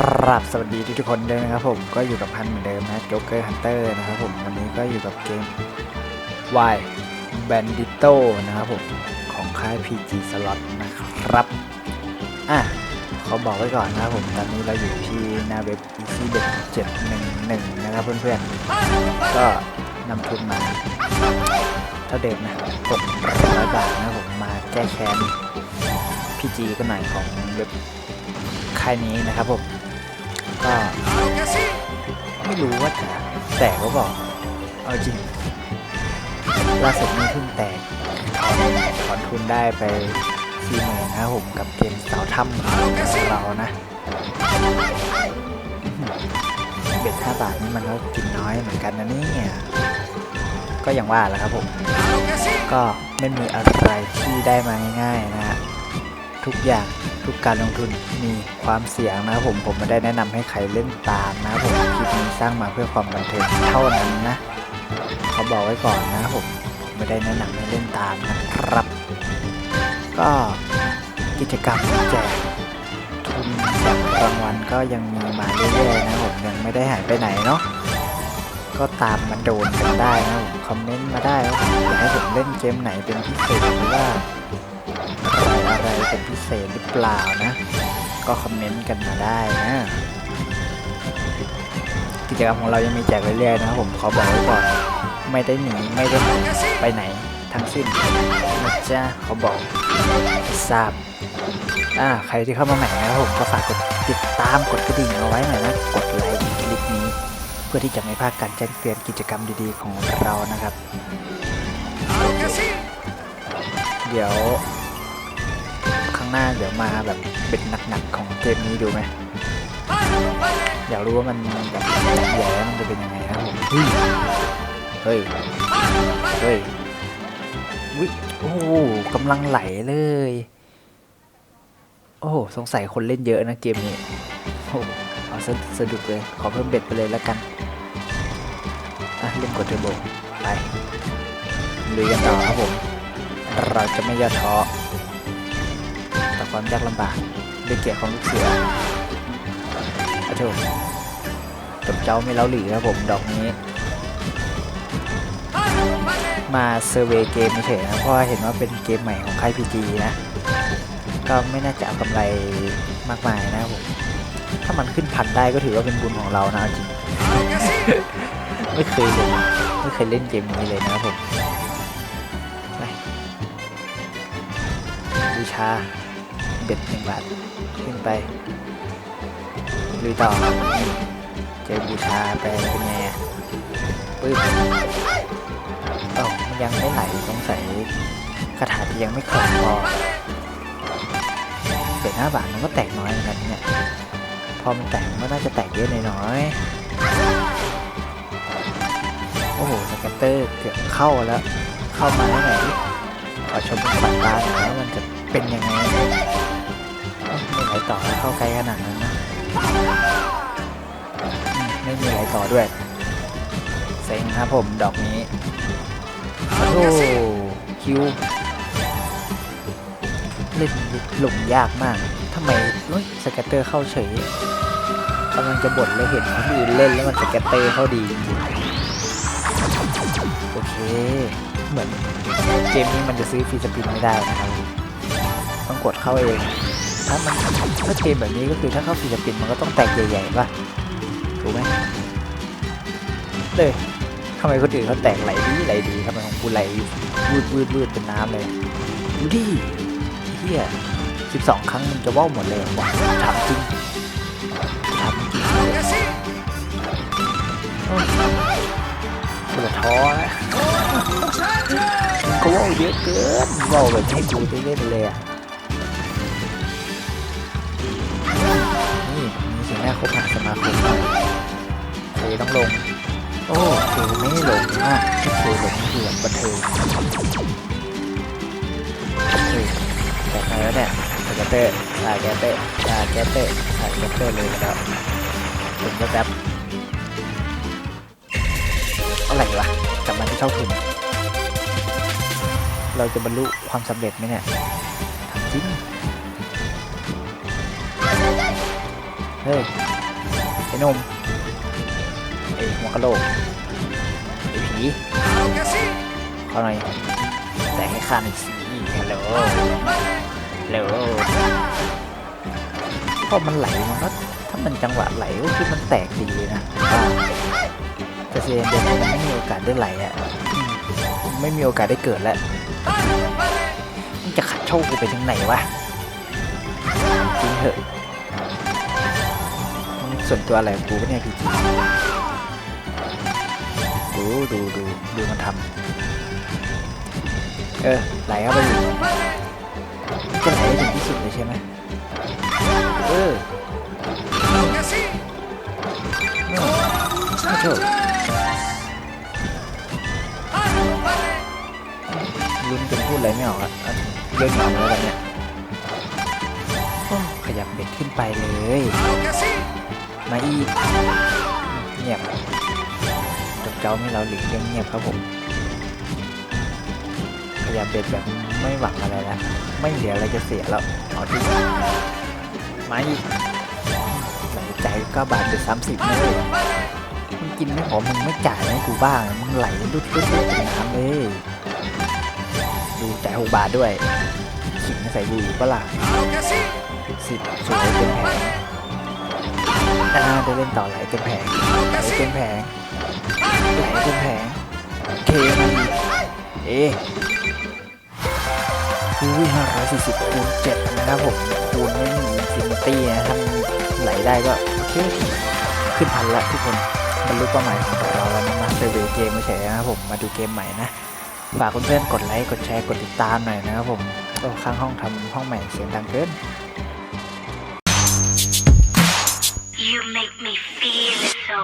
ครับสวัสดีทุกคนด้วยนะครับผมก็อยู่กับพันเหมือนเดิมนะโจ๊กเกอร์ฮันเตอร์นะครับผมวันนี้ก็อยู่กับเกม Y Bandito นะครับผมของค่าย PG Slot นะครับอะเขาบอกไว้ก่อนนะครับผมตอนนี้เราอยู่ที่หน้าเว็บ Easy Bet 711 นะครับเพื่อนๆ ก็นำทุนมาเท่าเดิมนะ600บาทนะครับผมมาแก้แค้น PG กันหน่อยของเว็บค่ายนี้นะครับผม ก็ไม่รู้ว่าแตกก็บอกเอาจริงล่าสุดนี้เพิ่งแตกถอนทุนได้ไปสี่หมื่นนะผมกับเกมสาวถ้ำของเรานะเบ็ดห้าบาทนี่มันก็กินน้อยเหมือนกันนะเนี่ยก็อย่างว่าแหละครับผม ก็ไม่มีอะไรที่ได้มาง่ายๆนะฮะ ทุกอย่างทุกการลงทุนมีความเสี่ยงนะผมผมไม่ได้แนะนำให้ใครเล่นตามนะผมคลิปนี้สร้างมาเพื่อความบันเทิงเท่านั้นนะเขาบอกไว้ก่อนนะผมไม่ได้แนะนำให้เล่นตามนะครับ ก็กิจกรรมแจกทุนแจกรางวัลก็ยังมีมาเรื่อยๆนะผมยังไม่ได้หายไปไหนเนาะก็ตามมาโดนกันได้นะครับผมคอมเมนต์มาได้ว่าอยากให้ผมเล่นเกมไหนเป็นพิเศษหรือว่า อะไรเป็นพิเศษหรือเปล่านะ ก็คอมเมนต์กันมาได้นะกิจกรรมของเรายังมีแจกเรื่อยๆนะครับผมขอบอกไว้ก่อนไม่ได้หนีไม่ได้ไปไหนทั้งสิ้นนะจ๊ะขาบอกทราบอ่าใครที่เข้ามาใหม่นะครับผมก็ฝากกดติดตามกดกระดิ่งเอาไว้หน่อยนะกดไลค์คลิปนี้ เพื่อที่จะไม่พลาดการแจ้งเตือนกิจกรรมดีๆของเรานะครับ เดี๋ยว ข้างหน้าเดี๋ยวมาแบบเป็นหนักๆของเกมนี้ดูไหมอยากรู้ว่ามันแบบแย่มันจะเป็นยังไงนะครับผมเฮ้ย เฮ้ยวิโอ้กำลังไหลเลย โอ้สงสัยคนเล่นเยอะนะเกมนี้โอ้เอาสะสะดุดเลย ขอเพิ่มเบ็ดไปเลยแล้วกันอะเล่นกดเทอร์โบไปลุยกันต่อครับผม เราจะไม่ย่อท้อ ความยากลำบากด้วยเกียรติของลูกเสืออะโถจบเจ้าไม่เล้าหลีครับผมดอกนี้ มาเซอร์เวยเกมเฉยนะเพราะเห็นว่าเป็นเกมใหม่ของค่ายพีจีนะ ก็ไม่น่าจะเอากำไรมากมายนะครับผม ถ้ามันขึ้นพันได้ก็ถือว่าเป็นบุญของเรานะจริง ไม่เคยเลยไม่เคยเล่นเกมนี้เลยนะครับผมบูชา เบ็ดหนึ่งบาท ขึ้นไปลุยต่อเจอบูชาไปเป็นไงปึ๊บเอ้ามันยังไม่ไหลสงสัยคาถาที่ยังไม่ครบพอเบ็ดห้าบาทมันก็แตกน้อยเหมือนกันเนี่ยพอมันแตกมันก็น่าจะแตกเยอะหน่อยโอ้โหสแกตเตอร์เกือบเข้าแล้ว เข้ามาให้ไหน ขอชมเป็นปัดตาหน่อยว่ามันจะเป็นยังไงไม่ไหลต่อแล้วเข้าไกลขนาดนั้นนะไม่มีไหลต่อด้วยเซ็งครับผมดอกนี้โอ้โหคิวเล่นหลงยากมากทำไมเฮ้ยสแกตเตอร์เข้าเฉยกำลังจะบ่นเลยเห็นคนอื่นเล่นแล้วมันสแกตเตอร์เข้าดีจริง โอเค เหมือนเกมนี้มันจะซื้อฟรีสปินไม่ได้นะครับ ต้องกดเข้าเอง ถ้ามันถ้าเกมแบบนี้ก็คือถ้าเข้าฟรีสปินมันก็ต้องแตกใหญ่ๆป่ะ ถูกไหมเลยทำไมคนอื่นเขาแตกไหลดีไหลดีทำไมของกูไหลวืดวืดวืดเป็นน้ำเลยดูดิเฮียสิบสองครั้งมันจะว่าวหมดเลยเหรอวะถามจริงถามจริงโอ้ยกูละท้อนะ เขาเยอะเกินว่าแบบให้กูได้เล่นเลยอะนี่มีสีหน้าคบหาสมาคมหน่อยเคต้องลง โอ้เคไม่ให้ลงมากเคลงเหมือบันเทิงเฮ้ยแต่ใครแล้วเนี่ยสแกเตอร์สายแกเตอร์สายแกเตอร์สายแกเตอร์เลยนะครับผมก็แบบอะไรวะกลับมาที่เท่าทุน เราจะบรรลุความสำเร็จไหมเนี่ยถามจริงเฮ้ยไอ้นมไอ้หัวกะโหลกไอ้ผีเขาหน่อยแต่ให้ข้าหน่อยสิฮัลโหลฮัลโหลพอมันไหลมันก็ถ้ามันจังหวะไหลก็คือมันแตกดีนะแต่เซียนเดนมันไม่มีโอกาสได้ไหลอะไม่มีโอกาสได้เกิดแล้ว มันจะขัดโชคกูไปถึงไหนวะจริงเถอะมันส่วนตัวอะไรกูเนี่ยพีจีดูดูดูดูมันทำเออไหลเข้าไปอยู่จะไหลให้ถึงที่สุดเลยใช่ไหมเออไม่เถอะ ลุ้นจนพูดอะไรไม่ออกอะเอาเรื่องหนังแล้วกันเนี่ยขยับเบ็ดขึ้นไปเลยมาอีกเงียบจบเจ้าไม่เราหลีกเลี่ยงเงียบครับผมขยับเบ็ดแบบไม่หวังอะไรแล้วไม่เหลืออะไรจะเสียแล้วเอาที่มาอีกไหลใจก็บาทเดือสามสิบเลยมึงกินไม่พอมึงไม่จ่ายให้กูบ้างมึงไหลดุดดุดดุดนน้ำเลย จ่ายหกบาทด้วย ขิงใส่บุหรี่ปะล่ะสิบสวยเต็มแผงอ่าได้เล่นต่อไหลเต็มแผงไหลเต็มแผงไหลเต็มแผงเคมาอีกเออุ้ยห้าร้อยสี่สิบคูณเจ็ดนะครับผมคูณไม่มีอินฟินิตี้นะถ้ามันไหลได้ก็โอเคขึ้นพันละทุกคนบรรลุเป้าหมายของเราแล้วนะมาเซอร์เวย์เกมไม่ใช่นะครับผมมาดูเกมใหม่นะ ฝากเพื่อนๆกดไลค์กดแชร์กดติดตามหน่อยนะครับผมโอ้ข้างห้องทำห้องใหม่เสียงดังเกิน You make me feel so